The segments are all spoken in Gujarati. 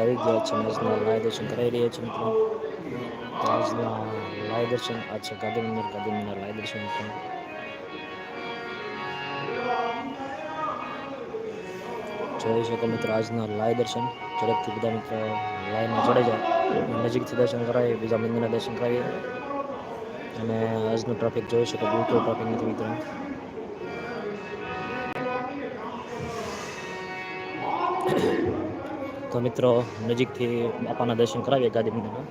આવી ગયા છે. આજના લાય દર્શન કરાવી રહ્યા છે મિત્રો. આજના લાય દર્શન આ છે ગાંધી મંદિર ગાંધી મંદિર લાય દર્શન મિત્રો જોઈ શકો મિત્રો, આજના લાય દર્શન ઝડપથી બધા મિત્રો લાઈમાં ચડે જાય. નજીકથી દર્શન કરાવીએ, બીજા મંદિરના દર્શન કરાવીએ. અને આજનું ટ્રાફિક જોઈ શકો બિલકુલ ટ્રાફિક નથી મિત્રો. તો મિત્રો, નજીકથી બાપાના દર્શન કરાવીએ ગાદી મંદિરના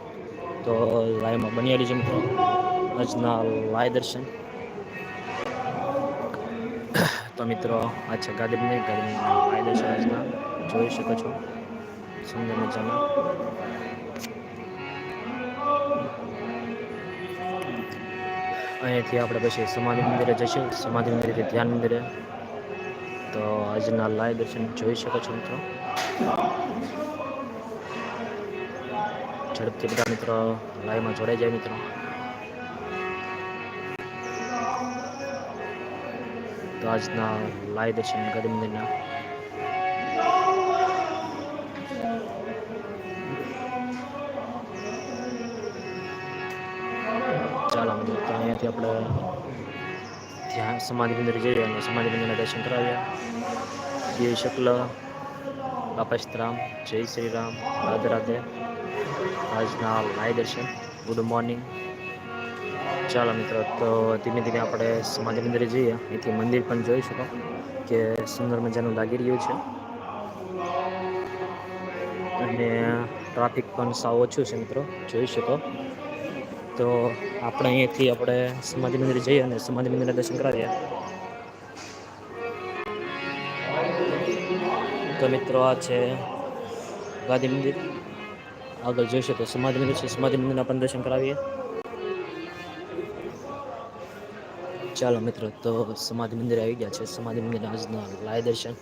તો લાઈવમાં બની છે મિત્રો, આજના લાય દર્શન. તો મિત્રો, આ છે ગાદી મંદિર. ગાદી મંદિરના લાય દર્શન આજના. જોઈ શકો છો. સુંદર મજાના. અહીંયાથી આપણે પછી સમાધિ મંદિરે જઈશું. સમાધિ મંદિરેથી ધ્યાન મંદિરે. આજના લાય દર્શન જોઈ શકો છો મિત્રો. ઝડપથી બધા મિત્રો લાઈવમાં જોડાઈ જાય મિત્રો. તો આજના લાય દર્શન ગદી મંદિરના. ચાલો મિત્રો અહીંયાથી આપણે ધ્યાન સમાધિ મંદિર જઈએ અને સમાધિ મંદિરના દર્શન કરાવ્યા. જે શુક્લ. બાપસ્તરામ જય શ્રી રામ. રાધે રાધે. આજના માય દર્શન. ગુડ મોર્નિંગ ચાલો મિત્રો, તો ધીમે ધીમે આપણે સમાધિ મંદિરે જઈએ. અહીંથી મંદિર પણ જોઈ શકો કે સુંદર મજાનું લાગી રહ્યું છે. અને ટ્રાફિક પણ સાવ ઓછું છે મિત્રો, જોઈ શકો. તો આપણે અહીંયાથી આપણે સમાધિ મંદિરે જઈએ અને સમાધિ મંદિરના દર્શન કરાવીએ. તો મિત્રો આ છે. ગાંધી મંદિર. આગળ જોઈ શકો, સમાધિ મંદિર છે. સમાધિ મંદિરના પણ દર્શન કરાવીએ. ચાલો મિત્રો, તો સમાધિ મંદિર આવી ગયા છે. સમાધિ મંદિર આજના લાય દર્શન.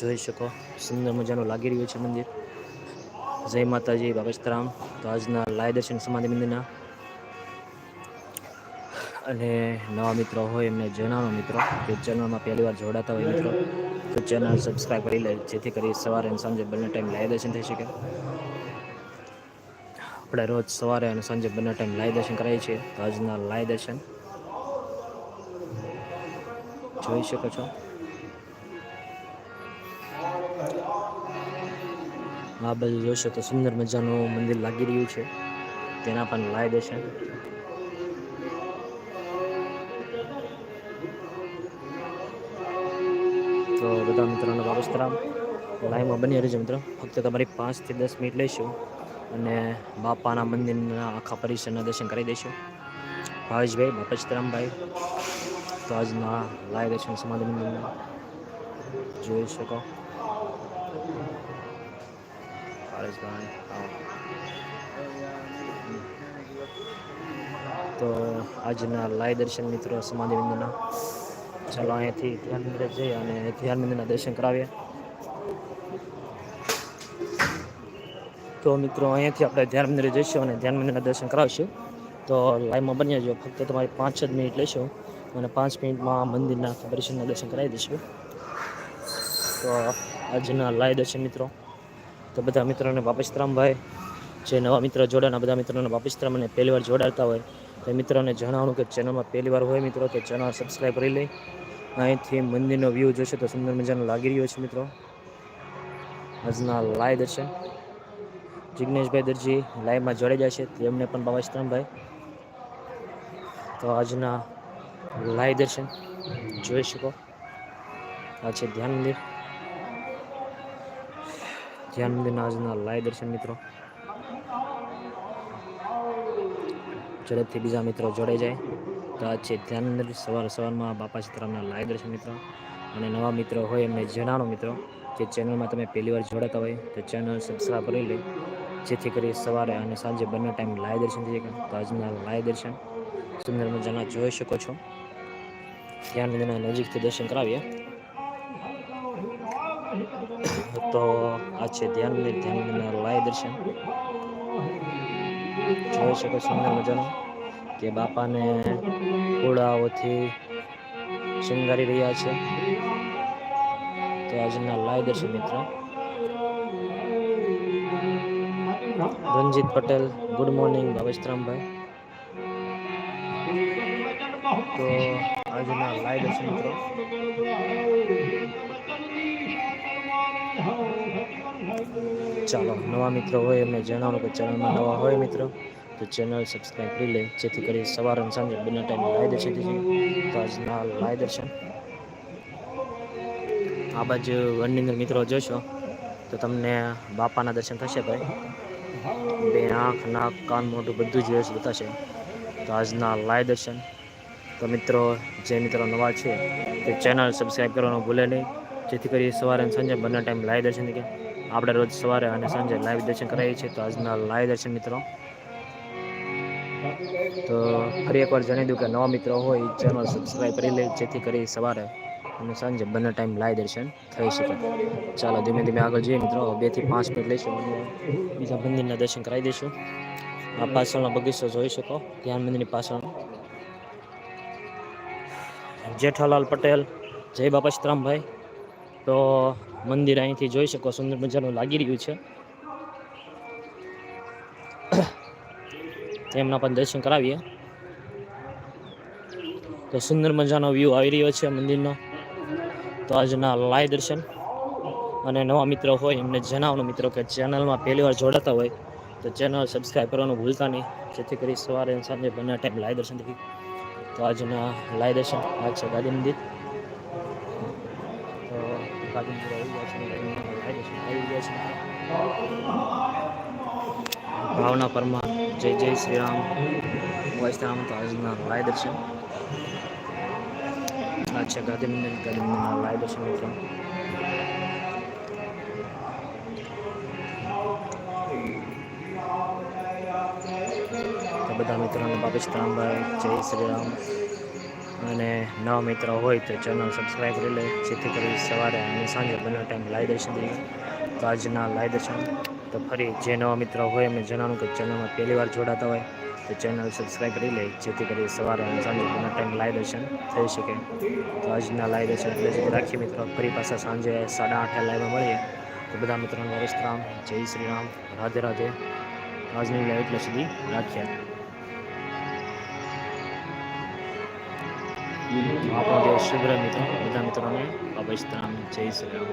જોઈ શકો, સુંદર મજાનું લાગી રહ્યું છે મંદિર. જય માતાજી બાબસ્તરામ તો આજના લાય દર્શન સમાધિ મંદિરના. અને નવા મિત્રો હોય એમને જણાવો મિત્રો, કે ચેનલમાં પહેલી વાર જોડાતા હોય મિત્રો, તો ચેનલ સબસ્ક્રાઈબ કરી લે, જેથી કરી સવારે અને સાંજે બંને ટાઈમ લાઈવ દર્શન થઈ શકે. આપણે રોજ સવારે અને સાંજે બંને ટાઈમ લાઈવ દર્શન કરાવીએ છીએ. તો આજના લાઈવ દર્શન જોઈ શકો છો. આ બાજુ જોશો તો સુંદર મજાનું મંદિર લાગી રહ્યું છે. તેના પણ લાઈવ દર્શન તો બધા મિત્રોનો બાબસ્તરામ લાઈવમાં બની રહેજો મિત્રો. ફક્ત તમારી પાંચથી દસ મિનિટ લઈશું અને બાપાના મંદિરના આખા પરિસરના દર્શન કરી દઈશું. ભાવેશભાઈ બાપસ્તરામભાઈ તો આજના લાઈવ દર્શન સમાધિ મંદિરના જોઈ શકો. ભાવેશભાઈ તો આજના લાઈવ દર્શન મિત્રો સમાધિ મંદિરના. ચાલો અહીંયાથી ધ્યાન મંદિરે જઈએ અને ધ્યાન મંદિરના દર્શન કરાવીએ. તો મિત્રો, અહીંયાથી આપણે ધ્યાન મંદિરે જઈશું અને ધ્યાન મંદિરના દર્શન કરાવીશું. તો લાઈવમાં બની જજો ફક્ત તમારી પાંચ જ મિનિટ લેશો અને પાંચ મિનિટમાં મંદિરના દર્શનના દર્શન કરાવી દઈશું. તો આજના લાઈવ દર્શન મિત્રો. તો બધા મિત્રોને વાપસરામભાઈ જે નવા મિત્રો જોડાના, બધા મિત્રોને વાપસરામ અને પહેલી વાર જોડાતા હોય તો મિત્રોને જણાવવાનું કે ચેનલમાં પહેલી વાર હોય મિત્રો, તો ચેનલ સબસ્ક્રાઈબ કરી લઈ અહીંથી મંદિરનો વ્યૂ જોશે તો સુંદર મજાનો લાગી રહ્યો છે મિત્રો. આજના લાય દર્શન. જિજ્ઞેશભાઈ દરજી લાઈવમાં જોડાઈ જશે તેમને પણ બાબાશ્રામભાઈ તો આજના લાય દર્શન જોઈ શકો. આ છે ધ્યાન મંદિર. ધ્યાન મંદિરના આજના લાય દર્શન મિત્રો. ઝડપથી બીજા મિત્રો જોડે જાય. તો આ છે ધ્યાન સવાર સવારમાં બાપા સીતારામના લાય દર્શન મિત્રો. અને નવા મિત્રો હોય એમને જણાવો મિત્રો કે ચેનલમાં તમે પહેલી વાર જોડાતા હોય તો ચેનલ સબસ્ક્રાઈબ કરી લે. જેથી કરી સવારે અને સાંજે બંને ટાઈમ લાય દર્શન થઈ શકે. તો આજના લાય દર્શન સુંદર મજાના જોઈ શકો છો. ધ્યાન મંદિરના નજીકથી દર્શન કરાવીએ. તો આ છે ધ્યાન ધ્યાન લાય દર્શન. જોઈ શકો સુંદર મજાનું કે બાપાને કુડાઓથી શિંગારી રહ્યા છે. તો આજના લાય દર્શન મિત્રો, રંજીત પટેલ, ગુડ મોર્નિંગ ભાવેશરામભાઈ તો આજના લાઈવ દર્શન મિત્રો ચાલો, નવા મિત્રો હોય, એમને જણાવો કે ચેનલમાં નવા હોય મિત્રો, તો ચેનલ સબસ્ક્રાઈબ કરી લે. જેથી કરી સવાર અને સાંજે બંને ટાઈમ લાઈ દર્શન થઈ તો આજના લાય દર્શન. આ બાજુ વનની અંદર મિત્રો જોશો, તો તમને બાપાના દર્શન થશે ભાઈ. બે આંખ, નાક, કાન, મોઢું બધું જ વ્યવસ્થિત બતાશે તો આજના લાય દર્શન. તો મિત્રો, જે મિત્રો નવા છે, તે ચેનલ સબસ્ક્રાઈબ કરવાનું ભૂલે નહીં. જેથી કરી સવારે અને સાંજે બંને ટાઈમ લાય દર્શન થઈ ગયા આપણે રોજ સવારે અને સાંજે લાઈવ દર્શન કરાવીએ છીએ. તો આજના લાઈવ દર્શન મિત્રો. તો ફરી એકવાર જણાવી દઉં કે નવા મિત્રો હોય ચેનલ સબસ્ક્રાઈબ કરી લે, જેથી કરી સવારે અને સાંજે બંને ટાઈમ લાઈવ દર્શન થઈ શકે. ચાલો, ધીમે ધીમે આગળ જઈએ મિત્રો. બેથી પાંચ મિનિટ લઈશું. અને બીજા મંદિરના દર્શન કરાવી દઈશું. આ પાછળનો બગીચો જોઈ શકો. ધ્યાન મંદિરની પાછળ. જેઠાલાલ પટેલ. જય બાપા શ્રામભાઈ તો મંદિર અહીંથી જોઈ શકો, સુંદર મજાનું લાગી રહ્યું છે. તેમના પણ દર્શન કરાવીએ. તો સુંદર મજાનો વ્યૂ આવી રહ્યો છે મંદિરનો. તો આજના લાઈવ દર્શન. અને નવા મિત્રો હોય, એમને જણાવવાનું મિત્રો કે ચેનલમાં પહેલી વાર જોડાતા હોય, તો ચેનલ સબસ્ક્રાઈબ કરવાનું ભૂલતા નહીં. જેથી કરી સવારે સાંજે બંને ટાઈમ લાઈવ દર્શન થઈ તો આજના લાઈવ દર્શન. આ છે ગાંધી મંદિર. મંદિર આવી ગયા છે ભાવના પરમાર. જય જય શ્રી રામ વૈષ્ણવ તો આજના લાય દર્શન. આ છે ગાંધી મંદિર ગાંધી મંદિરના લાઈવ દર્શન મિત્રો. બધા મિત્રોને બાપેશ રામભાઈ જય શ્રી રામ અને નવા મિત્રો હોય તો ચેનલ સબસ્ક્રાઈબ કરી લે. જેથી કરી સવારે અને સાંજે બંને ટાઈમ લાઈવ દર્શન દઈએ તો આજના લાઈવ દર્શન તો ફરી જે નવા મિત્રો હોય એમને જણાવું કે ચેનલમાં પહેલી વાર જોડાતા હોય તો ચેનલ સબસ્ક્રાઈબ કરી લે. જેથી કરી સવારે અને સાંજે બંને ટાઈમ લાઈવ દર્શન થઈ શકે. તો આજના લાઈવ દર્શન એટલે રાખીએ મિત્રો. ફરી પાછા સાંજે સાડા આઠે લાઈવમાં મળીએ. તો બધા મિત્રોને વરસ રામ. જય શ્રી રામ. રાધે રાધે. આજની લાઈવ એટલે સુધી રાખીએ. આપણો દિવસ શુભ રહે મિત્રો બધા મિત્રોને અવશ્ય રામ જય શ્રી રામ